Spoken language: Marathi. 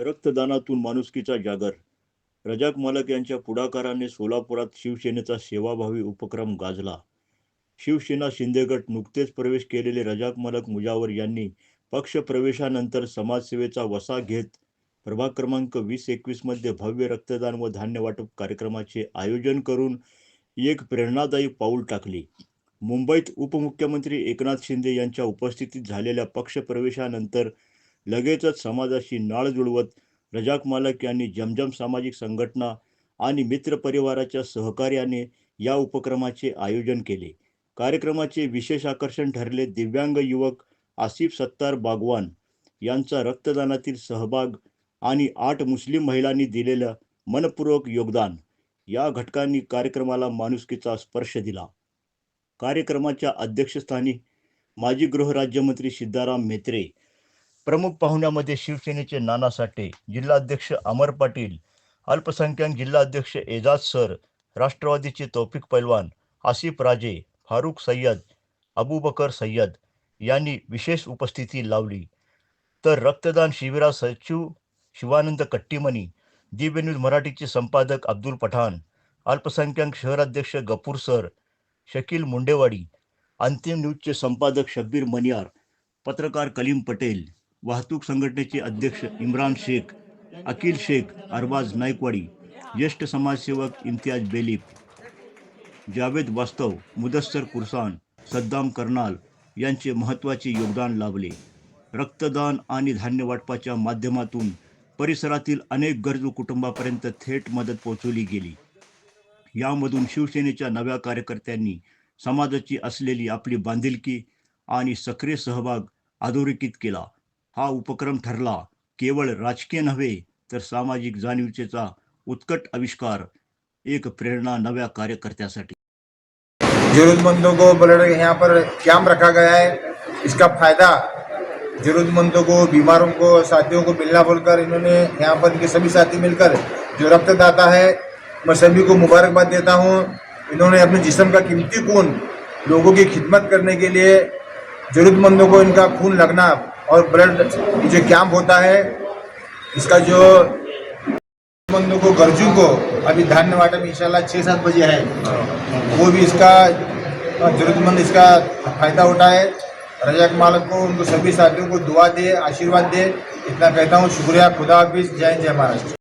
रक्तदानातून माणुसकीचा जागर. रजाक मालक यांच्या पुढाकाराने सोलापुरात शिवसेनेचा सेवाभावी उपक्रम गाजला. शिवसेना शिंदेगट नुकतेच प्रवेश केलेले रजाक मालक मुजावर यांनी पक्ष प्रवेशानंतर समाजसेवेचा वसा घेत प्रभाग क्रमांक वीस एकवीसमध्ये भव्य रक्तदान व धान्य वाटप कार्यक्रमाचे आयोजन करून एक प्रेरणादायी पाऊल टाकली. मुंबईत उपमुख्यमंत्री एकनाथ शिंदे यांच्या उपस्थितीत झालेल्या पक्षप्रवेशानंतर लगेचच समाजाशी नाळ जुळवत रजाक मालक यांनी जमजम सामाजिक संघटना आणि मित्रपरिवाराच्या सहकार्याने या उपक्रमाचे आयोजन केले. कार्यक्रमाचे विशेष आकर्षण ठरले दिव्यांग युवक आसिफ सत्तार बागवान यांचा रक्तदानातील सहभाग आणि आठ मुस्लिम महिलांनी दिलेलं मनपूर्वक योगदान. या घटकांनी कार्यक्रमाला माणुसकीचा स्पर्श दिला. कार्यक्रमाच्या अध्यक्षस्थानी माजी गृहराज्यमंत्री सिद्धाराम म्हेत्रे प्रमुख पाहुण्यामध्ये शिवसेनेचे नाना साठे जिल्हाध्यक्ष अमर पाटील अल्पसंख्याक जिल्हाध्यक्ष एजाज सर राष्ट्रवादीचे तौफिक पैलवान आसिफ राजे फारुख सय्यद अबूबकर सय्यद यांनी विशेष उपस्थिती लावली. तर रक्तदान शिबिरात सचिव शिवानंद कट्टीमणी दिव्य न्यूज मराठीचे संपादक अब्दुल पठाण अल्पसंख्याक शहराध्यक्ष गफूर सर शकील मुंडेवाडी अंतिम न्यूजचे संपादक शब्बीर मनियार पत्रकार कलीम पटेल. वाहतूक संघटनेचे अध्यक्ष इम्रान शेख अकिल शेख अरबाज नाईकवाडी ज्येष्ठ समाजसेवक इम्तियाज बेलीफ जावेद वास्तव मुदस्सर कुरसान सद्दाम कर्नाल यांचे महत्त्वाचे योगदान लाभले. रक्तदान आणि धान्य वाटपाच्या माध्यमातून परिसरातील अनेक गरजू कुटुंबापर्यंत थेट मदत पोहोचवली गेली. यामधून शिवसेनेच्या नव्या कार्यकर्त्यांनी समाजाची असलेली आपली बांधिलकी आणि सक्रिय सहभाग अधोरेखित केला. हा उपक्रम ठरला. केवळ राजकीय नव्हे, तर सामाजिक जाणीवतेचा उत्कट आविष्कार, एक प्रेरणा नव्या कार्यकर्त्यासाठी. जरूरतमंदों को ब्लड यहाँ पर कैंप रखा गया है. इसका फ़ायदा जरूरतमंदों को बीमारों को, साथियों को मिलना बोलकर, इन्होंने यहाँ पर इनके सभी साथी मिलकर जो रक्तदाता है, मैं सभी को मुबारकबाद देता हूँ। इन्होंने अपने जिस्म का कीमती खून लोगों की खिदमत करने के लिए जरूरतमंदों को इनका खून लगना और ब्लड जो कैंप होता है इसका जो जरूरतमंदों को गर्जू को अभी धान्य वाटप इंशाल्लाह छः सात बजे है। वो भी इसका जरूरतमंद इसका फायदा उठाए। रजाक मालक को उनको सभी साथियों को दुआ दे आशीर्वाद दे। इतना कहता हूँ शुक्रिया खुदा हाफिज जय जय महाराष्ट्र।